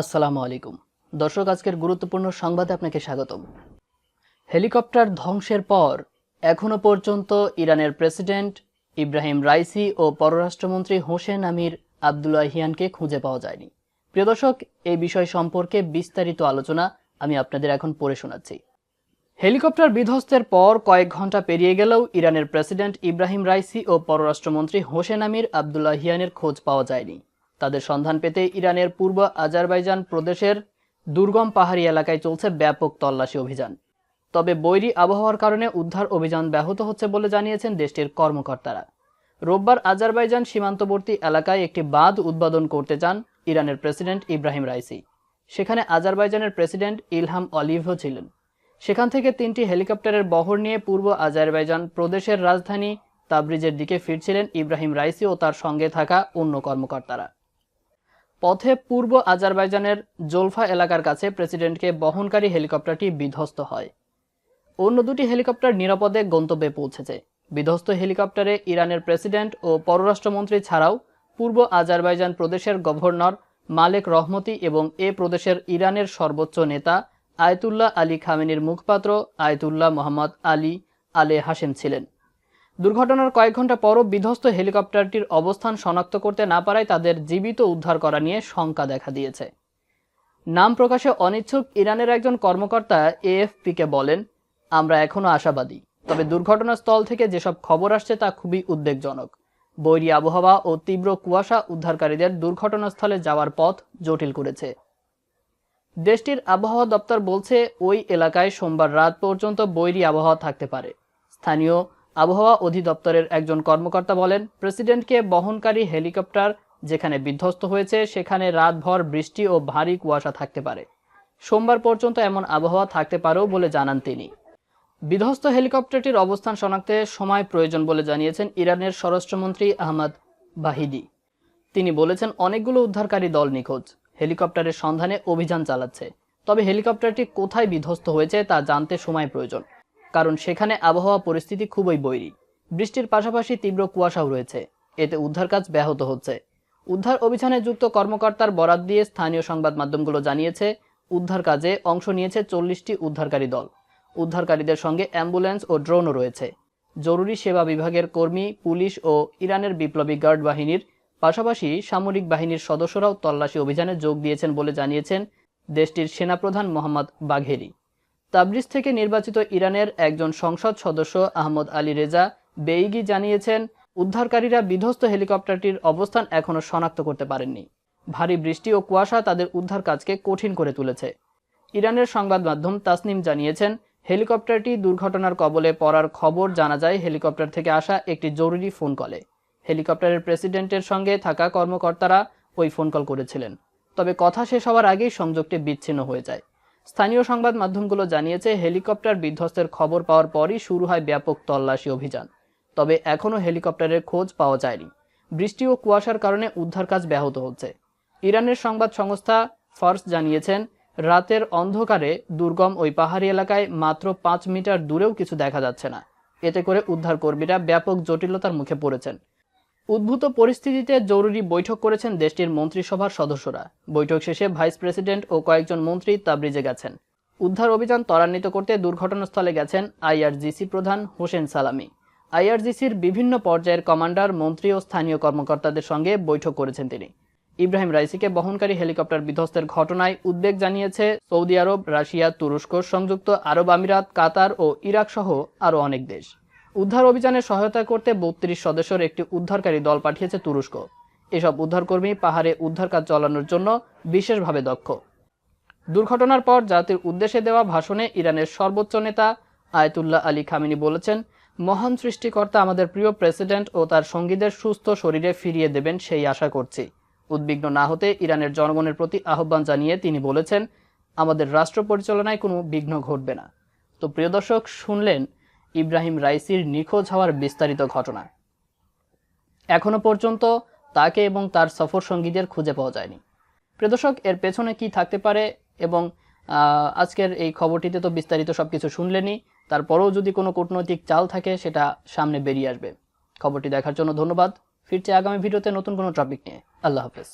আসসালামু আলাইকুম। দর্শক, আজকের গুরুত্বপূর্ণ সংবাদে আপনাকে স্বাগতম। হেলিকপ্টার ধ্বংসের পর এখনও পর্যন্ত ইরানের প্রেসিডেন্ট ইব্রাহিম রাইসি ও পররাষ্ট্রমন্ত্রী হোসেন আমির আবদুল্লাহিয়ানকে খুঁজে পাওয়া যায়নি। প্রিয় দর্শক, এই বিষয় সম্পর্কে বিস্তারিত আলোচনা আমি আপনাদের এখন পড়ে শোনাচ্ছি। হেলিকপ্টার বিধ্বস্তের পর কয়েক ঘণ্টা পেরিয়ে গেলেও ইরানের প্রেসিডেন্ট ইব্রাহিম রাইসি ও পররাষ্ট্রমন্ত্রী হোসেন আমির আবদুল্লাহিয়ানের খোঁজ পাওয়া যায়নি। তাদের সন্ধান পেতে ইরানের পূর্ব আজারবাইজান প্রদেশের দুর্গম পাহাড়ি এলাকায় চলছে ব্যাপক তল্লাশি অভিযান। তবে বৈরী আবহাওয়ার কারণে উদ্ধার অভিযান ব্যাহত হচ্ছে বলে জানিয়েছেন দেশটির কর্মকর্তারা। রোববার আজারবাইজান সীমান্তবর্তী এলাকায় একটি বাঁধ উদ্বোধন করতে চান ইরানের প্রেসিডেন্ট ইব্রাহিম রাইসি। সেখানে আজারবাইজানের প্রেসিডেন্ট ইলহাম অলিভও ছিলেন। সেখান থেকে তিনটি হেলিকপ্টারের বহর নিয়ে পূর্ব আজারবাইজান প্রদেশের রাজধানী তাবরিজের দিকে ফিরছিলেন ইব্রাহিম রাইসি ও তার সঙ্গে থাকা অন্য কর্মকর্তারা। পথে পূর্ব আজারবাইজানের জোলফা এলাকার কাছে প্রেসিডেন্টকে বহনকারী হেলিকপ্টারটি বিধ্বস্ত হয়। অন্য দুটি হেলিকপ্টার নিরাপদে গন্তব্যে পৌঁছেছে। বিধ্বস্ত হেলিকপ্টারে ইরানের প্রেসিডেন্ট ও পররাষ্ট্রমন্ত্রী ছাড়াও পূর্ব আজারবাইজান প্রদেশের গভর্নর মালেক রহমতি এবং এ প্রদেশের ইরানের সর্বোচ্চ নেতা আয়তুল্লাহ আলী খামেনির মুখপাত্র আয়তুল্লাহ মোহাম্মদ আলী আলে হাসেম ছিলেন। দুর্ঘটনার কয়েক ঘণ্টা পরও বিধ্বস্ত হেলিকপ্টারটির অবস্থান শনাক্ত করতে না পারায় তাদের জীবিত উদ্ধার করা নিয়ে শঙ্কা দেখা দিয়েছে। নাম প্রকাশে অনিচ্ছুক ইরানের একজন কর্মকর্তা এএফপিকে বলেন, আমরা এখনও আশাবাদী, তবে দুর্ঘটনাস্থল থেকে যেসব খবর আসছে তা খুবই উদ্বেগজনক। বৈরী আবহাওয়া ও তীব্র কুয়াশা উদ্ধারকারীদের দুর্ঘটনাস্থলে যাওয়ার পথ জটিল করেছে। দেশটির আবহাওয়া দপ্তর বলছে, ওই এলাকায় সোমবার রাত পর্যন্ত বৈরী আবহাওয়া থাকতে পারে। স্থানীয় আবহাওয়া অধিদপ্তরের একজন কর্মকর্তা বলেন, প্রেসিডেন্টকে বহনকারী হেলিকপ্টার যেখানে বিধ্বস্ত হয়েছে, সেখানে রাতভর বৃষ্টি ও ভারী কুয়াশা থাকতে পারে। সোমবার পর্যন্ত এমন আবহাওয়া থাকতে পারেও বলে জানান তিনি। বিধ্বস্ত হেলিকপ্টারটির অবস্থান শনাক্তে সময় প্রয়োজন বলে জানিয়েছেন ইরানের স্বরাষ্ট্রমন্ত্রী আহমদ বাহিদি। তিনি বলেছেন, অনেকগুলো উদ্ধারকারী দল নিখোঁজ। হেলিকপ্টারের সন্ধানে অভিযান চালাচ্ছে। তবে হেলিকপ্টারটি কোথায় বিধ্বস্ত হয়েছে তা জানতে সময় প্রয়োজন। কারণ সেখানে আবহাওয়া পরিস্থিতি খুবই বৈরী। বৃষ্টির পাশাপাশি তীব্র কুয়াশাও রয়েছে। এতে উদ্ধার কাজ ব্যাহত হচ্ছে। উদ্ধার অভিযানে যুক্ত কর্মকর্তার বরাত দিয়ে স্থানীয় সংবাদ মাধ্যমগুলো জানিয়েছে, উদ্ধার কাজে অংশ নিয়েছে চল্লিশটি উদ্ধারকারী দল। উদ্ধারকারীদের সঙ্গে অ্যাম্বুলেন্স ও ড্রোনও রয়েছে। জরুরি সেবা বিভাগের কর্মী, পুলিশ ও ইরানের বিপ্লবী গার্ড বাহিনীর পাশাপাশি সামরিক বাহিনীর সদস্যরাও তল্লাশি অভিযানে যোগ দিয়েছেন বলে জানিয়েছেন দেশটির সেনাপ্রধান মোহাম্মদ বাঘেরি। তাবরিজ থেকে নির্বাচিত ইরানের একজন সংসদ সদস্য আহমদ আলী রেজা বেইগি জানিয়েছেন, উদ্ধারকারীরা বিধ্বস্ত হেলিকপ্টারটির অবস্থান এখনও শনাক্ত করতে পারেননি। ভারী বৃষ্টি ও কুয়াশা তাদের উদ্ধার কাজকে কঠিন করে তুলেছে। ইরানের সংবাদ মাধ্যম তাসনিম জানিয়েছেন, হেলিকপ্টারটি দুর্ঘটনার কবলে পড়ার খবর জানা যায় হেলিকপ্টার থেকে আসা একটি জরুরি ফোন কলে। হেলিকপ্টারের প্রেসিডেন্টের সঙ্গে থাকা কর্মকর্তারা ওই ফোন কল করেছিলেন। তবে কথা শেষ হওয়ার আগেই সংযোগটি বিচ্ছিন্ন হয়ে যায়। স্থানীয় সংবাদ মাধ্যমগুলো জানিয়েছে, হেলিকপ্টার বিধ্বস্তের খবর পাওয়ার পরই শুরু হয় ব্যাপক তল্লাশি অভিযান। তবে এখনও হেলিকপ্টারের খোঁজ পাওয়া যায়নি। বৃষ্টি ও কুয়াশার কারণে উদ্ধার কাজ ব্যাহত হচ্ছে। ইরানের সংবাদ সংস্থা ফার্স জানিয়েছেন, রাতের অন্ধকারে দুর্গম ওই পাহাড়ি এলাকায় মাত্র পাঁচ মিটার দূরেও কিছু দেখা যাচ্ছে না। এতে করে উদ্ধারকর্মীরা ব্যাপক জটিলতার মুখে পড়েছেন। উদ্ভূত পরিস্থিতিতে জরুরি বৈঠক করেছেন দেশটির মন্ত্রিসভার সদস্যরা। বৈঠক শেষে ভাইস প্রেসিডেন্ট ও কয়েকজন মন্ত্রী তাবরিজে গেছেন। উদ্ধার অভিযান ত্বরান্বিত করতে দুর্ঘটনাস্থলে গেছেন আইআরজিসি প্রধান হোসেন সালামি। আইআরজিসির বিভিন্ন পর্যায়ের কমান্ডার, মন্ত্রী ও স্থানীয় কর্মকর্তাদের সঙ্গে বৈঠক করেছেন তিনি। ইব্রাহিম রাইসিকে বহনকারী হেলিকপ্টার বিধ্বস্তের ঘটনায় উদ্বেগ জানিয়েছে সৌদি আরব, রাশিয়া, তুরস্ক, সংযুক্ত আরব আমিরাত, কাতার ও ইরাক সহ আরও অনেক দেশ। উদ্ধার অভিযানে সহায়তা করতে বত্রিশ সদস্যের একটি উদ্ধারকারী দল পাঠিয়েছে তুরস্ক। এসব উদ্ধারকর্মী পাহাড়ে উদ্ধার কাজ চালানোর জন্য বিশেষভাবে দক্ষ। দুর্ঘটনার পর জাতির উদ্দেশ্যে দেওয়া ভাষণে ইরানের সর্বোচ্চ নেতা আয়তুল্লাহ আলী খামিনি বলেছেন, মহান সৃষ্টিকর্তা আমাদের প্রিয় প্রেসিডেন্ট ও তার সঙ্গীদের সুস্থ শরীরে ফিরিয়ে দেবেন সেই আশা করছি। উদ্বিগ্ন না হতে ইরানের জনগণের প্রতি আহ্বান জানিয়ে তিনি বলেছেন, আমাদের রাষ্ট্র পরিচালনায় কোনো বিঘ্ন ঘটবে না। তো প্রিয় দর্শক, শুনলেন ইব্রাহিম রাইসির নিখোঁজ হওয়ার বিস্তারিত ঘটনা। এখনও পর্যন্ত তাকে এবং তার সফর সঙ্গীদের খুঁজে পাওয়া যায়নি। প্রিয় দর্শক, এর পেছনে কি থাকতে পারে এবং আজকের এই খবরটিতে তো বিস্তারিত সবকিছু শুনলেনি তারপরেও যদি কোনো কূটনৈতিক চাল থাকে, সেটা সামনে বেরিয়ে আসবে। খবরটি দেখার জন্য ধন্যবাদ। ফিরছে আগামী ভিডিওতে নতুন কোনো টপিক নিয়ে। আল্লাহ হাফেজ।